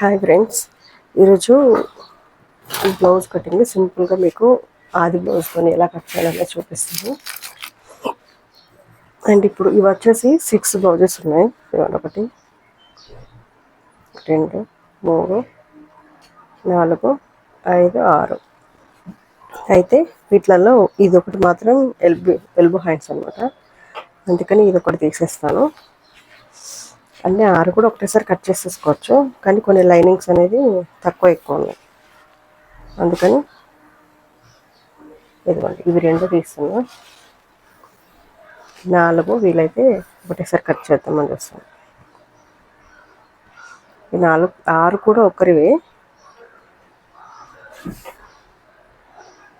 Hi friends ఈరోజు ఈ blouse cutting సింపుల్గా మీకు ఆది బ్లౌజ్తో ఎలా కట్ చేయాలనే చూపిస్తాను. అండ్ ఇప్పుడు ఇవి వచ్చేసి సిక్స్ బ్లౌజెస్ ఉన్నాయి. ఇవాళ ఒకటి రెండు మూడు నాలుగు ఐదు ఆరు. అయితే వీటిలలో ఇది ఒకటి మాత్రం ఎల్బి ఎల్బో హ్యాండ్స్ అనమాట అందుకని ఇది ఒకటి తీసేస్తాను. అన్నీ ఆరు కూడా ఒకటేసారి కట్ చేసేసుకోవచ్చు. కానీ కొన్ని లైనింగ్స్ అనేది తక్కువ ఎక్కువ ఉన్నాయి. అందుకని ఇదిగోండి ఇవి రెండు తీస్తున్నా నాలుగు వీలైతే ఒకటేసారి కట్ చేద్దామని చూస్తాను ఈ నాలుగు ఆరు కూడా ఒకరివి.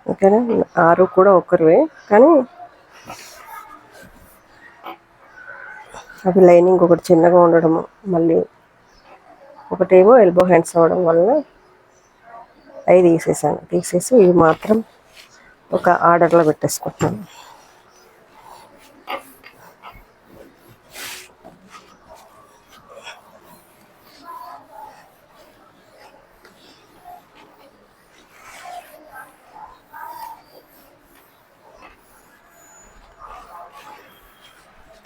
ఓకేనా? ఆరు కూడా ఒకరివే. కానీ అవి లైనింగ్ ఒకటి చిన్నగా ఉండడము మళ్ళీ ఒకటేమో ఎల్బో హ్యాండ్స్ అవ్వడం వల్ల అవి తీసేసాను. తీసేసి ఇవి మాత్రం ఒక ఆర్డర్లో పెట్టేసుకుంటాను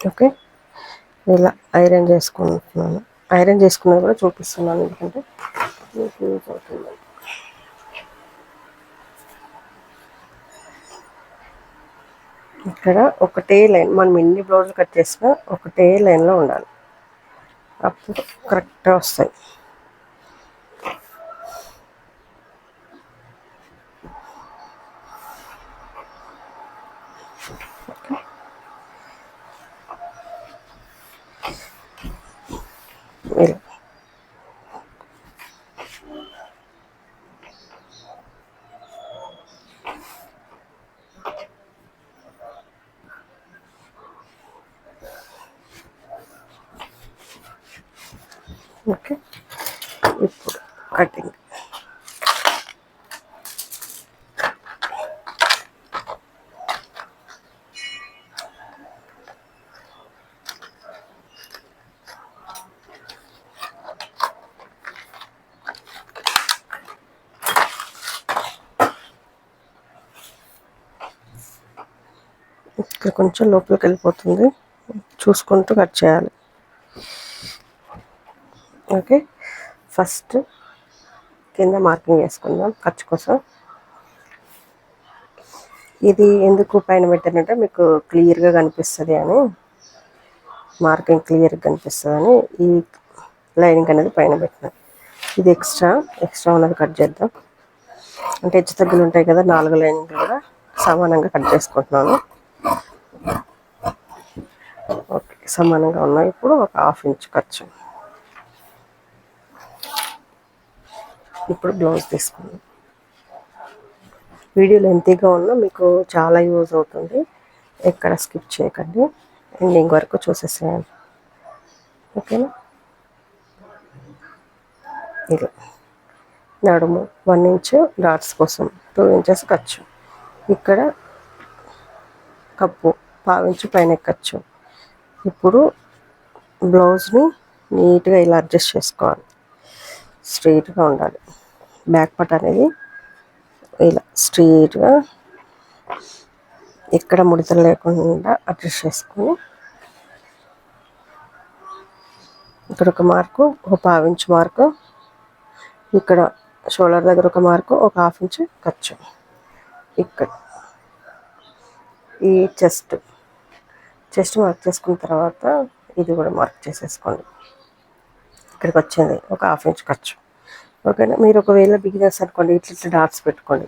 ఓకే. ఇలా ఐరన్ చేసుకుంటున్నాను. ఐరన్ చేసుకున్నది కూడా చూపిస్తున్నాను ఎందుకంటే మీకు యూజ్ అవుతుంది. ఇక్కడ ఒకటే లైన్ మనం ఎన్ని బ్లౌజులు కట్ చేసినా ఒకటే లైన్లో ఉండాలి. అప్పుడు కరెక్ట్గా వస్తాయి ఇలా ఓకే ఇప్పుడు కటింగ్ ఇక్కడ కొంచెం లోపలికి వెళ్ళిపోతుంది. చూసుకుంటూ కట్ చేయాలి. ఓకే. ఫస్ట్ కింద మార్కింగ్ చేసుకుందాం ఖర్చు కోసం. ఇది ఎందుకు పైన పెట్టానంటే మీకు క్లియర్గా కనిపిస్తుంది అని మార్కింగ్ క్లియర్గా కనిపిస్తుంది అని ఈ లైనింగ్ అనేది పైన పెట్టిన. ఇది ఎక్స్ట్రా ఎక్స్ట్రా ఉన్నది కట్ చేద్దాం. అంటే హెచ్చు తగ్గులు ఉంటాయి కదా నాలుగు లైనింగ్ కూడా సమానంగా కట్ చేసుకుంటున్నాను. ఓకే సమానంగా ఉన్నాయి. ఇప్పుడు ఒక హాఫ్ ఇంచ్ ఖర్చు. ఇప్పుడు బ్లౌజ్ తీసుకుందాం. వీడియో లెంతీగా ఉన్నా మీకు చాలా యూజ్ అవుతుంది. ఎక్కడ స్కిప్ చేయకండి. ఎండింగ్ వరకు చూసేసేయండి. ఓకేనా? ఇది నడుము వన్ ఇంచ్ డాట్స్ కోసం టూ ఇంచెస్ ఖర్చు. ఇక్కడ కప్పు పావించు పైన ఎక్కచ్చు ఇప్పుడు బ్లౌజ్ని నీట్గా ఇలా అడ్జస్ట్ చేసుకోవాలి. స్ట్రైట్గా ఉండాలి. బ్యాక్ పట్ అనేది ఇలా స్ట్రైట్గా ఎక్కడ ముడతలు లేకుండా అడ్జస్ట్ చేసుకొని ఇక్కడ ఒక మార్కు ఒక పావించ్ మార్కు ఇక్కడ షోల్డర్ దగ్గర ఒక మార్కు ఒక హాఫ్ ఇంచ్ ఖర్చు ఇక్కడ ఈ చెస్ట్ చెస్ట్ మార్క్ చేసుకున్న తర్వాత ఇది కూడా మార్క్ చేసేసుకోండి. ఇక్కడికి వచ్చింది. ఒక హాఫ్ ఇంచ్ ఖర్చు. ఓకేనా? మీరు ఒకవేళ బిగినర్స్ అనుకోండి ఇట్లా ఇట్లా డాట్స్ పెట్టుకోండి.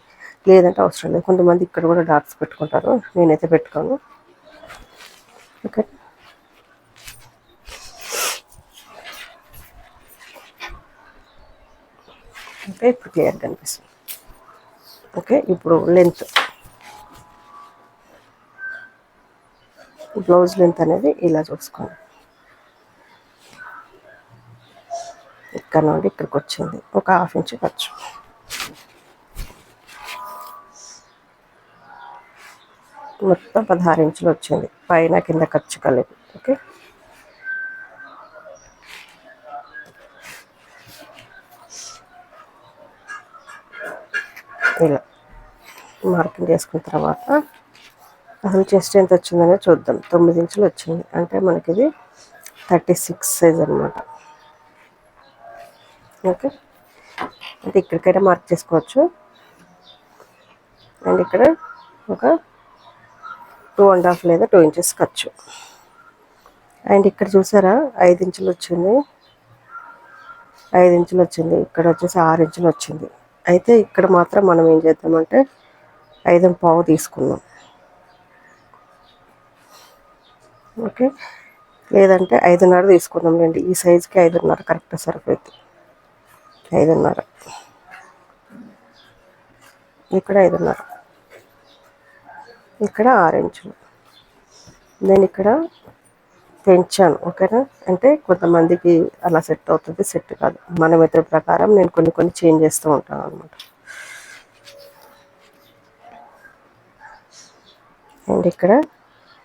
లేదంటే అవసరం లేదు. కొంతమంది ఇక్కడ కూడా డాట్స్ పెట్టుకుంటారు. నేనైతే పెట్టుకోను. ఓకే? ఓకే ఇప్పుడు క్లియర్ కనిపిస్తుంది ఓకే ఇప్పుడు లెంత్. బ్లౌజ్ లెంత్ అనేది ఇలా చూసుకోండి. ఇక్కడ నుండి ఇక్కడికి వచ్చింది. ఒక హాఫ్ ఇంచ్ ఖర్చు. మొత్తం పదహారు ఇంచులు వచ్చింది. పైన కింద ఖర్చు కలిపి ఓకే? ఇలా. మార్కింగ్ చేసుకున్న తర్వాత అసలు చెస్ట్ ఎంత వచ్చిందనే చూద్దాం. తొమ్మిది ఇంచులు వచ్చింది. అంటే మనకి ఇది థర్టీ సిక్స్ సైజ్ అనమాట ఓకే అంటే ఇక్కడికైనా మార్క్ చేసుకోవచ్చు. అండ్ ఇక్కడ ఒక టూ అండ్ హాఫ్ లేదా టూ ఇంచెస్ ఖర్చు. అండ్ ఇక్కడ చూసారా? ఐదు ఇంచులు వచ్చింది. ఐదు ఇంచులు వచ్చింది. ఇక్కడ వచ్చేసి ఆరు ఇంచులు వచ్చింది. అయితే ఇక్కడ మాత్రం మనం ఏం చేద్దామంటే ఐదు పావు తీసుకుందాం ఓకే. లేదంటే ఐదున్నర తీసుకుందాంలేండి ఈ సైజుకి ఐదున్నర కరెక్ట్ సరిపోయింది. ఐదున్నర. ఇక్కడ ఐదున్నర. ఇక్కడ ఆరెంజ్లు. నేను ఇక్కడ పెంచాను ఓకేనా? అంటే కొంతమందికి అలా సెట్ అవుతుంది సెట్ కాదు. మన మిత్ర ప్రకారం నేను కొన్ని కొన్ని చేంజ్ చేస్తూ ఉంటాను అనమాట అండ్ ఇక్కడ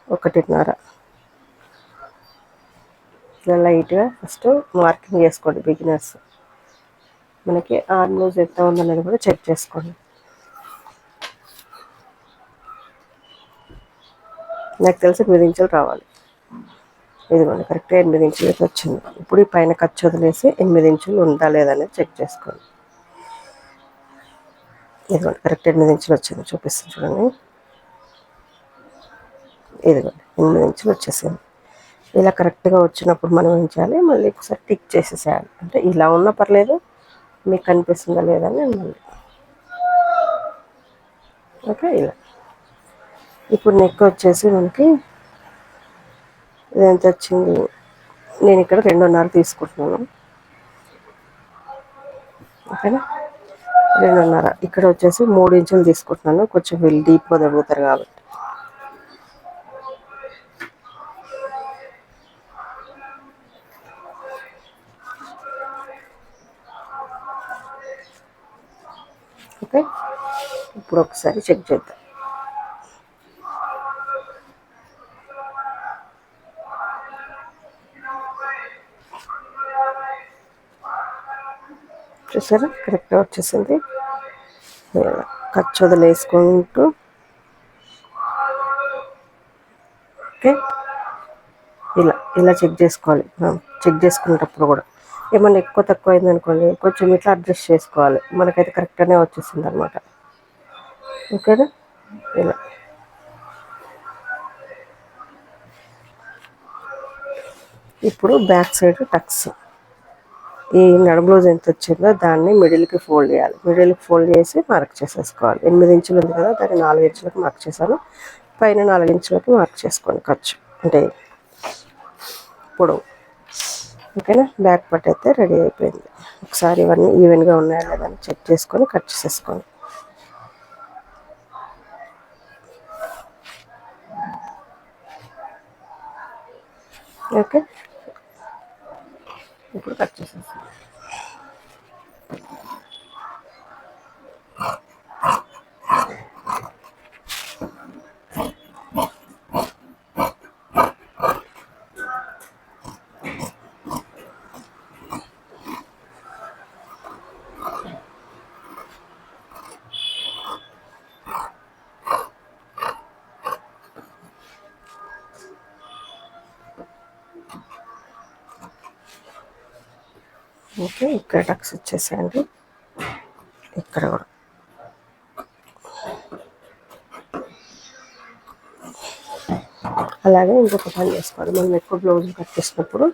ఒకటిన్నర. ఇలా లైట్గా ఫస్ట్ మార్కింగ్ చేసుకోండి బిగినర్స్. మనకి ఆర్మ్ లూజ్ ఎంత ఉందనేది కూడా చెక్ చేసుకోండి. నాకు తెలిసి ఎనిమిది ఇంచులు రావాలి. ఇదిగోండి కరెక్ట్గా ఎనిమిది ఇంచులు అయితే వచ్చింది. ఇప్పుడు ఈ పైన ఖర్చు వదిలేసి ఎనిమిది ఇంచులు ఉందా లేదనేది చెక్ చేసుకోండి. ఇదిగోండి కరెక్ట్ ఎనిమిది ఇంచులు వచ్చింది. చూపిస్తుంది చూడండి. ఇదిగోండి ఎనిమిది ఇంచులు వచ్చేసింది. ఇలా కరెక్ట్గా వచ్చినప్పుడు మనం ఏం చేయాలి? మళ్ళీ ఒకసారి టిక్ చేసేసేయాలి. అంటే ఇలా ఉన్నా పర్లేదు మీకు కనిపిస్తుందా లేదని నేను మళ్ళీ. ఓకే ఇలా. ఇప్పుడు నెక్ వచ్చేసి మనకి ఇది ఎంత వచ్చింది? నేను ఇక్కడ రెండున్నర తీసుకుంటున్నాను. ఓకేనా? రెండున్నర. ఇక్కడ వచ్చేసి మూడు ఇంచులు తీసుకుంటున్నాను. కొంచెం వీళ్ళు డీప్గా దొరుకుతారు కాబట్టి. ఓకే? ఇప్పుడు ఒకసారి చెక్ చేద్దాం. చూసారా? కరెక్ట్గా వచ్చేసింది. ఖర్చు వదిలేసుకుంటూ ఓకే? ఇలా ఇలా చెక్ చేసుకోవాలి. చెక్ చేసుకునేటప్పుడు కూడా. ఏమన్నా ఎక్కువ తక్కువ అయింది అనుకోండి కొంచెం ఇట్లా అడ్జస్ట్ చేసుకోవాలి. మనకైతే కరెక్ట్గానే వచ్చేసింది అనమాట ఓకేనా? ఇలా. ఇప్పుడు బ్యాక్ సైడ్ టక్స్ ఈ నడుములోజ్ ఎంత వచ్చిందో దాన్ని మిడిల్కి ఫోల్డ్ చేయాలి. మిడిల్కి ఫోల్డ్ చేసి మార్క్ చేసేసుకోవాలి. ఎనిమిది ఇంచులు ఉంది కదా దాన్ని నాలుగు ఇంచులకు మార్క్ చేశాను. పైన నాలుగు ఇంచులకి మార్క్ చేసుకోండి ఖర్చు. అంటే పొడవు. ఓకేనా? బ్యాక్ పార్ట్ అయితే రెడీ అయిపోయింది. ఒకసారి ఇవన్నీ ఈవెన్గా ఉన్నాయా లేదా చెక్ చేసుకొని కట్ చేసేసుకోండి ఓకే? ఇప్పుడు కట్ చేసేస్తాం ఇక్కడ టక్స్ వచ్చేసేయండి ఇక్కడ కూడా. అలాగే ఇంకొక పని చేసుకోవాలి. మనం ఎక్కువ బ్లౌజ్ కట్ చేసినప్పుడు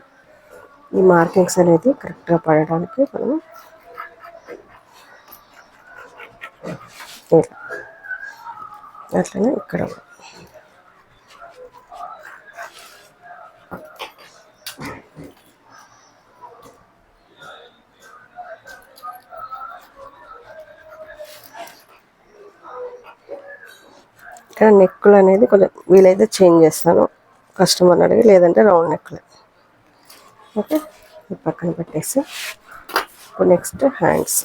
ఈ మార్కింగ్స్ అనేది కరెక్ట్గా పడడానికి మనం అట్లనే ఇక్కడ ఇక్కడ నెక్కులు అనేది కొంచెం వీలైతే చేంజ్ చేస్తాను. కస్టమర్ని అడిగి లేదంటే రౌండ్ నెక్లే ఓకే? ఈ పక్కన పెట్టేసి. ఇప్పుడు నెక్స్ట్ హ్యాండ్స్.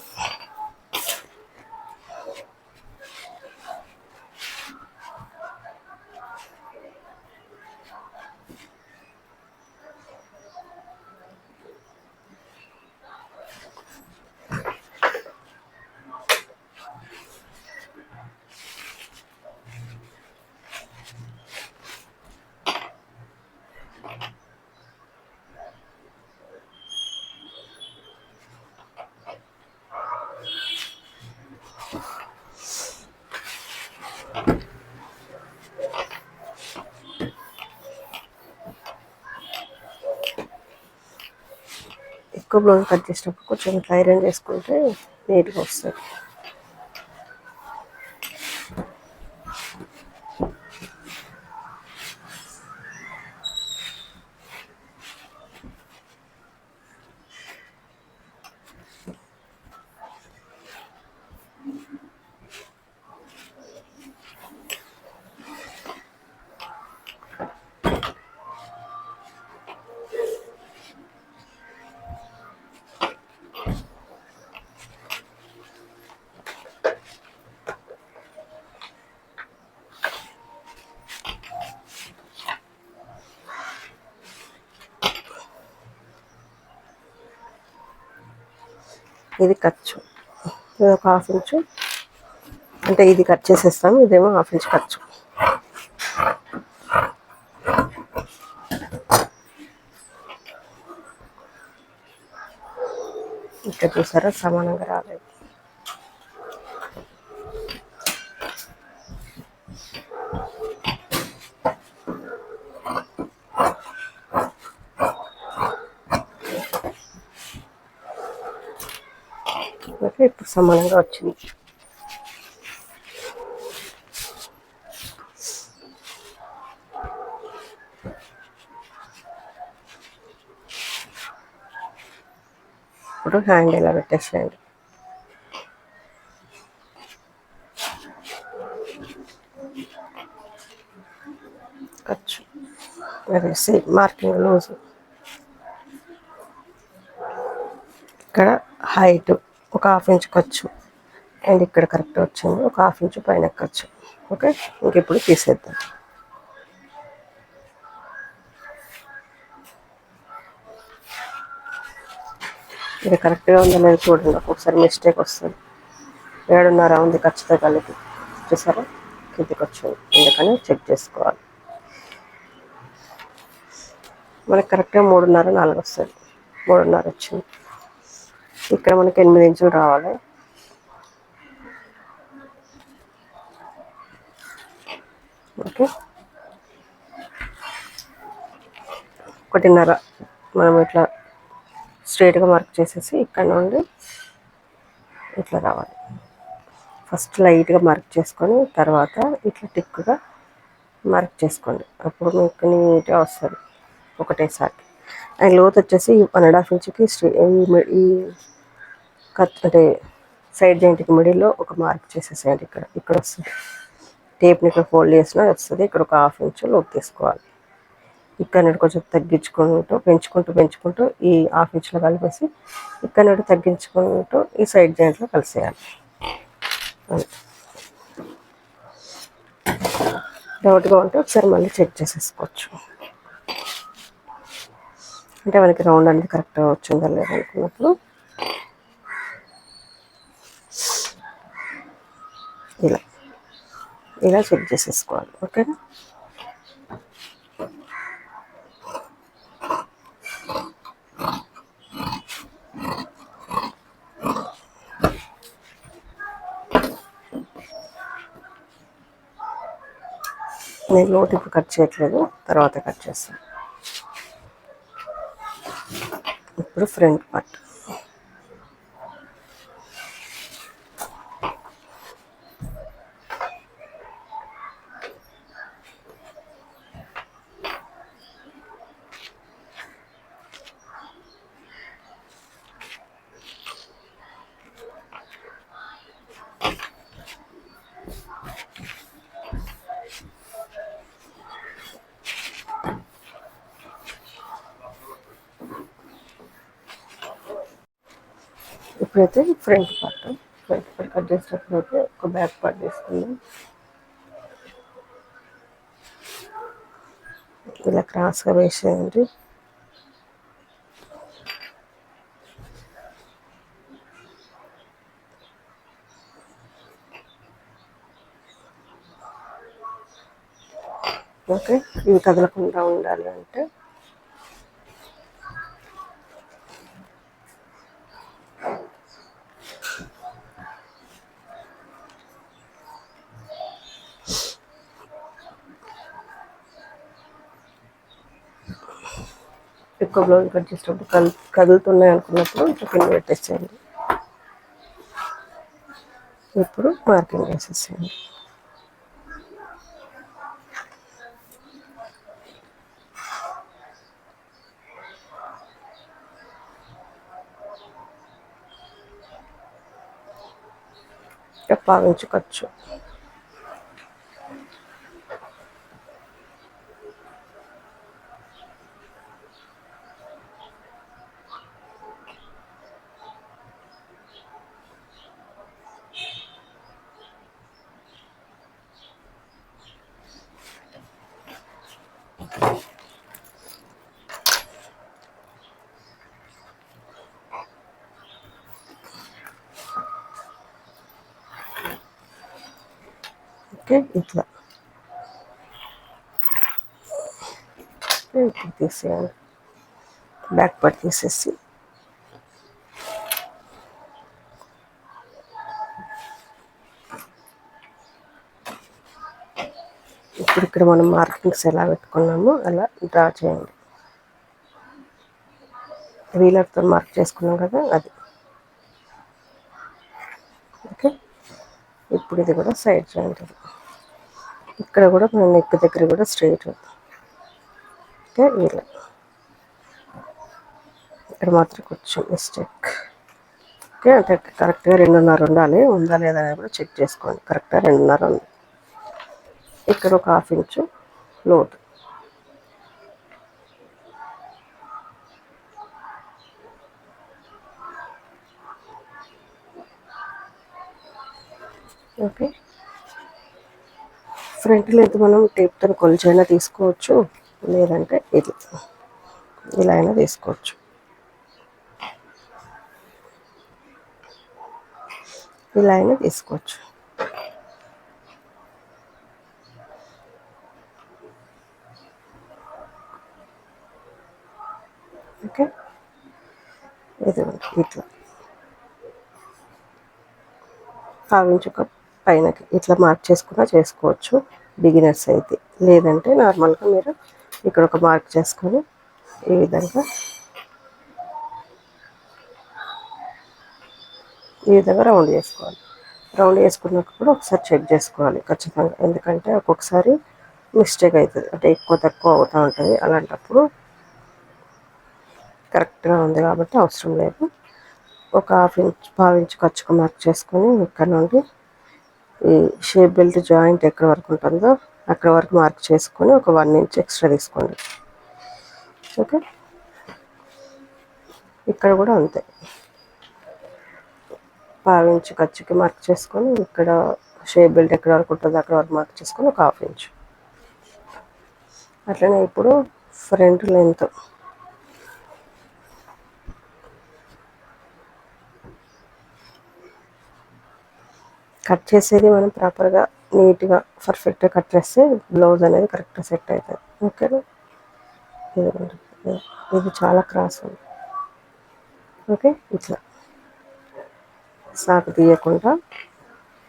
బ్లౌజ్ కట్ చేసినప్పుడు కొంచెం ఇట్లా ఐరన్ చేసుకుంటే నీట్గా వస్తుంది. ఇది ఖర్చు ఇది ఒక హాఫ్ ఇంచు అంటే ఇది కట్ చేసేస్తాము ఇదేమో హాఫ్ ఇంచ్ ఖర్చు ఇక్కడ చూసారా సమానంగా రాలేదు ఓకే ఇప్పుడు సమానంగా వచ్చింది. ఇప్పుడు హ్యాండ్ ఇలా పెట్టేసేయండి? ఖర్చు. అదే సేమ్ మార్కింగ్ లూజ్ ఇక్కడ హైట్ ఒక హాఫ్ ఇంచ్ ఖర్చు. అండ్ ఇక్కడ కరెక్ట్ వచ్చింది. ఒక హాఫ్ ఇంచ్ పైన ఖర్చు. ఓకే ఇంక ఇప్పుడు తీసేద్దాం. ఇది కరెక్ట్గా ఉందో లేదో చూడండి. ఒక్కొక్కసారి మిస్టేక్ వస్తుంది. ఏడున్నర ఉంది ఖర్చుతో కలిపి చూసారా? కిందికి వచ్చింది. ఎందుకని చెక్ చేసుకోవాలి. మనకి కరెక్ట్గా మూడున్నర నాలుగు వస్తుంది. మూడున్నర వచ్చింది. ఇక్కడ మనకి ఎనిమిది ఇంచులు రావాలి. ఓకే. ఒకటిన్నర మనం ఇట్లా స్ట్రైట్గా మార్క్ చేసేసి ఇక్కడ నుండి ఇట్లా రావాలి. ఫస్ట్ లైట్గా మార్క్ చేసుకొని తర్వాత ఇట్లా టిక్గా మార్క్ చేసుకోండి. అప్పుడు మీకు నీట్గా వస్తుంది. ఒకటేసారి. అండ్ లోత్ వచ్చేసి వన్ అండ్ హాఫ్ ఇంచ్కి ఈ కత్ అంటే సైడ్ జాయింట్కి మిడిల్లో ఒక మార్క్ చేసేసేయండి ఇక్కడ. ఇక్కడ వస్తుంది. టేప్ని ఇక్కడ ఫోల్డ్ చేసినా వస్తుంది. ఇక్కడ ఒక హాఫ్ ఇంచ్ లోపు తీసుకోవాలి. ఇక్కడ నుండి కొంచెం తగ్గించుకుంటూ పెంచుకుంటూ పెంచుకుంటూ ఈ హాఫ్ ఇంచ్లో కలిపేసి ఇక్కడ నుండి తగ్గించుకుంటూ ఈ సైడ్ జాయింట్లో కలిసేయాలి. డౌట్గా ఉంటే ఒకసారి మళ్ళీ చెక్ చేసేసుకోవచ్చు. అంటే మనకి రౌండ్ అనేది కరెక్ట్గా వచ్చిందా లేదనుకున్నప్పుడు ఇలా. ఇలా చెక్ చేసేసుకోవాలి ఓకేనా? నేను లోటు ఇప్పుడు కట్ చేయట్లేదు తర్వాత కట్ చేస్తాను ఇప్పుడు ఫ్రంట్ పార్ట్. ఇప్పుడైతే front part front part cut చేసినప్పుడు అయితే ఒక బ్యాక్ పార్ట్ తీసుకుందాం. ఇలా క్రాస్గా వేసేయండి ఓకే ఇవి కదలకుండా ఉండాలి అంటే ఒక్కొక్క బ్లౌజ్ కట్ చేసేటప్పుడు కల్ కదులుతున్నాయి అనుకున్నప్పుడు ఇట్లా కింద పెట్టేసేయండి ఇప్పుడు మార్కింగ్ వేసేసేయండి పావించుకోవచ్చు ఓకే ఇట్లా. ఇప్పుడు తీసేయాలి బ్యాక్ పార్ట్ తీసేసి. ఇప్పుడు ఇక్కడ మనం మార్కింగ్స్ ఎలా పెట్టుకున్నామో అలా డ్రా చేయండి. వీలర్తో మార్క్ చేసుకున్నాం కదా అది. ఓకే ఇప్పుడు ఇది కూడా సైడ్ జాయింట్ ఇక్కడ కూడా మన నెక్ దగ్గర కూడా స్ట్రైట్ ఓకే ఇలా. ఇక్కడ మాత్రం కొంచెం మిస్టేక్ ఓకే అంటే కరెక్ట్గా రెండున్నర ఉండాలి. ఉందా లేదా అనేది కూడా చెక్ చేసుకోండి. కరెక్ట్గా రెండున్నర ఉంది. ఇక్కడ ఒక హాఫ్ ఇంచు లోతు ఓకే ఫ్రంట్ లెంత్ మనం టేప్తో కొలిచైనా తీసుకోవచ్చు. లేదంటే ఇది ఇలా అయినా తీసుకోవచ్చు. ఇలా అయినా తీసుకోవచ్చు. ఓకే? ఇది ఇట్లా. పావించుక పైనకి ఇట్లా మార్క్ చేసుకున్నా చేసుకోవచ్చు బిగినర్స్ అయితే. లేదంటే నార్మల్గా మీరు ఇక్కడ ఒక మార్క్ చేసుకొని ఈ విధంగా ఈ విధంగా రౌండ్ చేసుకోవాలి. రౌండ్ చేసుకున్నప్పుడు ఒకసారి చెక్ చేసుకోవాలి ఖచ్చితంగా. ఎందుకంటే ఒక్కొక్కసారి మిస్టేక్ అవుతుంది. అంటే ఎక్కువ తక్కువ అవుతూ ఉంటుంది. అలాంటప్పుడు కరెక్ట్గా ఉంది కాబట్టి అవసరం లేదు. ఒక హాఫ్ ఇంచ్ పావు ఇంచ్ ఖర్చుకు మార్క్ చేసుకొని ఇక్కడ నుండి ఈ షేప్ బెల్ట్ జాయింట్ ఎక్కడ వరకు ఉంటుందో అక్కడ వరకు మార్క్ చేసుకొని ఒక వన్ ఇంచ్ ఎక్స్ట్రా తీసుకోండి. ఓకే? ఇక్కడ కూడా అంతే. పావు ఇంచ్ ఖర్చుకి మార్క్ చేసుకొని ఇక్కడ షేప్ బెల్ట్ ఎక్కడ వరకు ఉంటుందో అక్కడ వరకు మార్క్ చేసుకొని ఒక హాఫ్ ఇంచ్. అట్లనే ఇప్పుడు ఫ్రంట్ లెంత్. కట్ చేసేది మనం ప్రాపర్గా నీట్గా పర్ఫెక్ట్గా కట్ చేస్తే బ్లౌజ్ అనేది కరెక్ట్గా సెట్ అవుతుంది. ఓకేనా ఇది చాలా క్రాస్ ఉంది. ఓకే ఇట్లా. సాకు తీయకుండా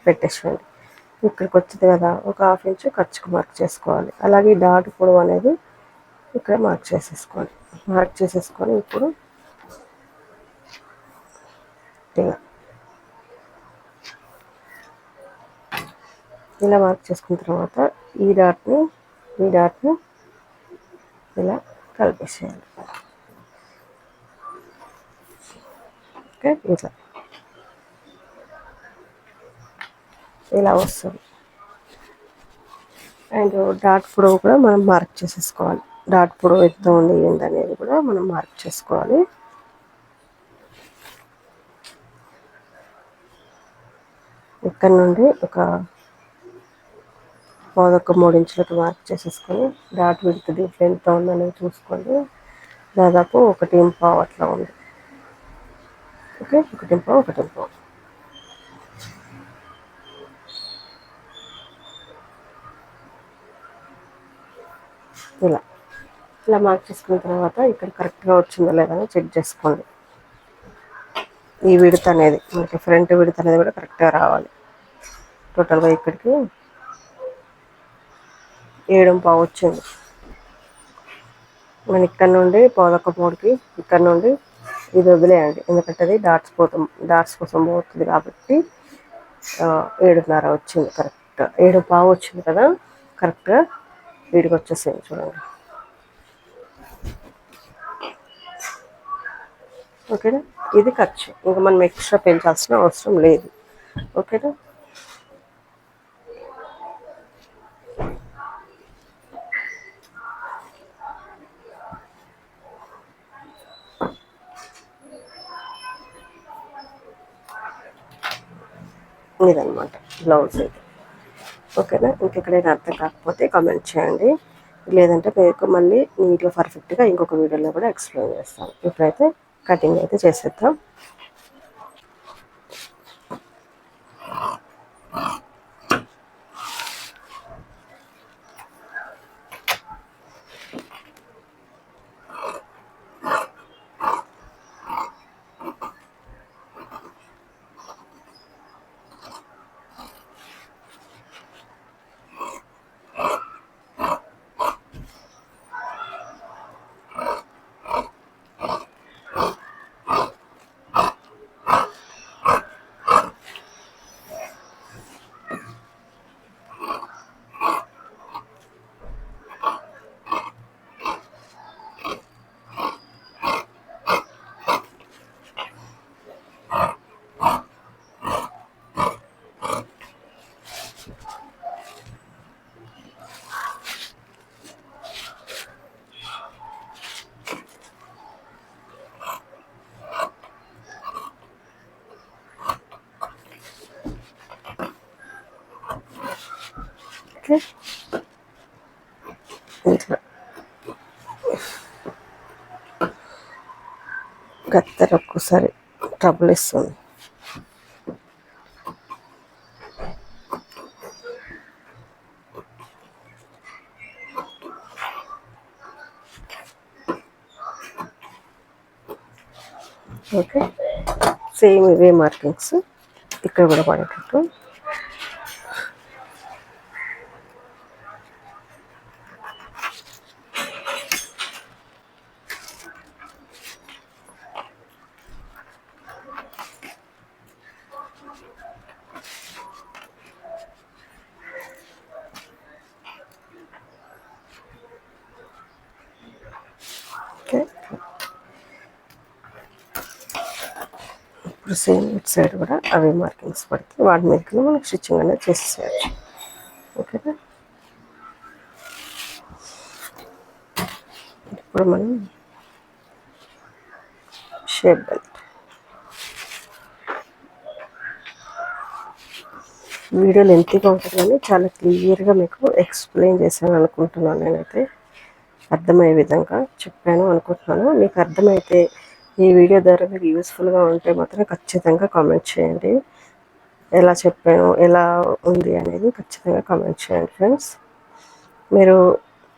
పెట్టేసేయండి ఇక్కడికి వచ్చింది కదా ఒక హాఫ్ ఇంచ్ ఖర్చుకు మార్క్ చేసుకోవాలి. అలాగే డాట్ పొడవు అనేది ఇక్కడ మార్క్ చేసేసుకోండి. మార్క్ చేసేసుకొని ఇప్పుడు ఇలా ఇలా మార్క్ చేసుకున్న తర్వాత ఈ డాట్ని ఈ డాట్ని ఇలా కలిపేసేయాలి. ఓకే ఇట్లా. ఇలా వస్తుంది. అండ్ డాట్ పొడవు కూడా మనం మార్క్ చేసేసుకోవాలి. డాట్ పొడవు ఎంత ఉంది ఏంటనేది కూడా మనం మార్క్ చేసుకోవాలి. ఇక్కడ నుండి ఒక ఒక మూడు ఇంచులకు మార్క్ చేసేసుకొని డాట్ విడుతుంది దీంట్లో ఎంత ఉందనేది చూసుకోండి. దాదాపు ఒకటి ఇంపావు అట్లా ఉంది. ఓకే ఒకటి ఇంపావు ఒకటి ఇంపావు ఇలా. ఇలా మార్క్ చేసుకున్న తర్వాత ఇక్కడ కరెక్ట్గా వచ్చిందో లేదని చెక్ చేసుకోండి. ఈ విడత అనేది మనకి ఫ్రంట్ విడత అనేది కూడా కరెక్ట్గా రావాలి. టోటల్గా ఇక్కడికి ఏడు పావు వచ్చింది నేను ఇక్కడ నుండి పోదొక్క మూడుకి ఇక్కడ నుండి ఇది వదిలేయండి. ఎందుకంటే అది డాట్స్ పోతాం డాట్స్ కోసం పోతుంది కాబట్టి ఏడున్నర వచ్చింది కరెక్ట్. ఏడు పావు వచ్చింది కదా కరెక్ట్గా వీడికి వచ్చేసింది చూడండి. ఓకేనా? ఇది ఖర్చు. ఇంకా మనం ఎక్స్ట్రా పెంచాల్సిన అవసరం లేదు. ఓకేనా? ఇదనమాట బ్లౌజ్ ఇది. ఓకేనా? ఇంకెక్కడైనా అర్థం కాకపోతే కామెంట్ చేయండి. లేదంటే మీకు మళ్ళీ నీట్గా పర్ఫెక్ట్గా ఇంకొక వీడియోలో కూడా ఎక్స్ప్లెయిన్ చేస్తాను ఇప్పుడైతే కటింగ్ అయితే చేసేద్దాం. కత్తెర ఒక్కసారి ట్రబుల్ ఇస్తుంది ఓకే సేమ్ ఇవే మార్కింగ్స్ ఇక్కడ కూడా పడేటట్టు ఓకే ఇప్పుడు సేమ్ ఇట్ సైడ్ కూడా అవే మార్కింగ్స్ పడితే వాటి మీద మనకి స్టిచ్చింగ్ అనేది చేసేసేయచ్చు. ఓకేనా? ఇప్పుడు మనం షేప్ బెల్ట్. వీడియో లెంతీగా ఉంటుంది కానీ చాలా క్లియర్గా మీకు ఎక్స్ప్లెయిన్ చేశాను అనుకుంటున్నాను నేనైతే. అర్థమయ్యే విధంగా చెప్పాను అనుకుంటున్నాను. మీకు అర్థమైతే ఈ వీడియో ద్వారా మీకు యూస్ఫుల్గా ఉంటే మాత్రం ఖచ్చితంగా కామెంట్ చేయండి. ఎలా చెప్పాను ఎలా ఉంది అనేది ఖచ్చితంగా కామెంట్ చేయండి ఫ్రెండ్స్ మీరు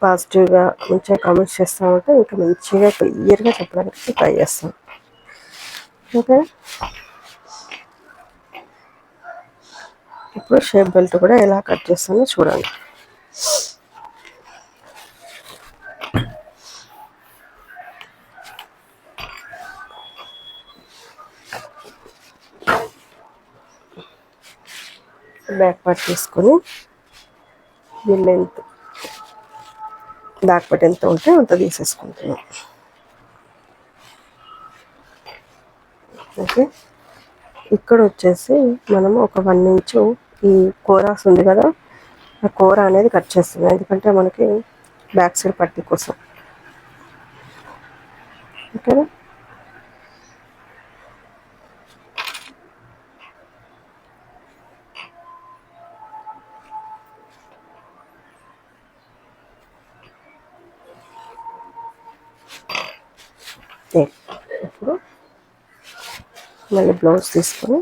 పాజిటివ్గా మంచిగా కామెంట్స్ చేస్తూ ఉంటే ఇంకా మంచిగా క్లియర్గా చెప్పడానికి ట్రై చేస్తాను ఓకే ఇప్పుడు షేప్ బెల్ట్ కూడా ఎలా కట్ చేస్తానో చూడండి. బ్యాక్ పార్ట్ తీసుకొని దీని లెంత్ బ్యాక్ పార్ట్ ఎంత ఉంటే అంత తీసేసుకుంటున్నాం. ఓకే? ఇక్కడ వచ్చేసి మనము ఒక వన్ ఇంచు ఈ కోరాస్ ఉంది కదా ఆ కూర అనేది కట్ చేస్తుంది ఎందుకంటే మనకి బ్యాక్ సైడ్ పట్టి కోసం. ఓకేనా? ఇప్పుడు మళ్ళీ బ్లౌజ్ తీసుకొని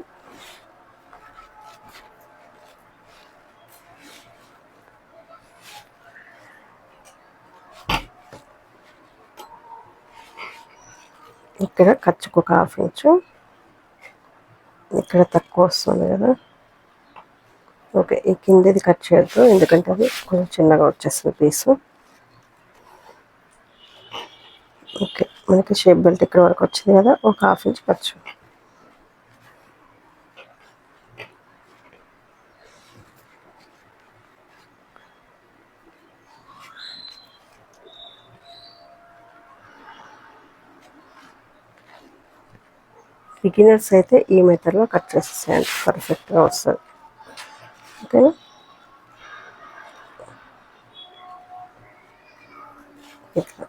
ఇక్కడ ఖర్చుకు ఒక హాఫ్ ఇంచు. ఇక్కడ తక్కువ వస్తుంది కదా. ఓకే ఈ కిందది కట్ చేయొద్దు ఎందుకంటే అది కొంచెం చిన్నగా వచ్చేస్తుంది పీసు. ఓకే. మనకి షేప్ బెల్ట్ ఇక్కడ వరకు వచ్చింది కదా ఒక హాఫ్ ఇంచ్ ఖర్చు. బిగినర్స్ అయితే ఈ మెథడ్లో కట్ చేసేసేయండి. పర్ఫెక్ట్గా వస్తుంది. ఓకేనా ఇట్లా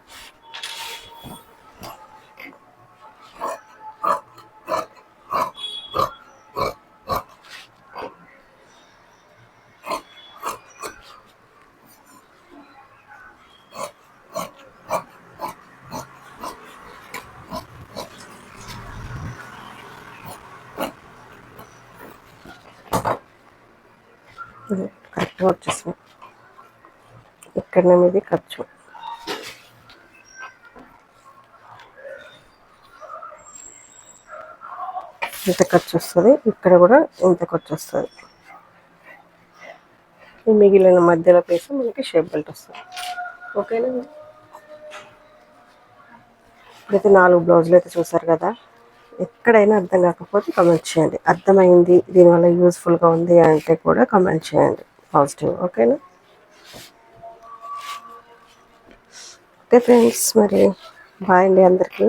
ఇది కరెక్ట్గా వచ్చేసింది. ఇక్కడ ఇది ఖర్చు. ఇంత ఖర్చు వస్తుంది ఇక్కడ కూడా ఇంత ఖర్చు వస్తుంది. ఈ మిగిలిన మధ్యలో పీస్ మనకి షేప్ బెల్ట్ వస్తుంది. ఓకేనా? ఇప్పుడైతే నాలుగు బ్లౌజులు అయితే చూసారు కదా? ఎక్కడైనా అర్థం కాకపోతే కమెంట్ చేయండి. అర్థమైంది దీనివల్ల యూస్ఫుల్గా ఉంది అంటే కూడా కమెంట్ చేయండి. పాజిటివ్ ఓకేనా ఓకే ఫ్రెండ్స్ మరి బాయ్ అండి అందరికీ.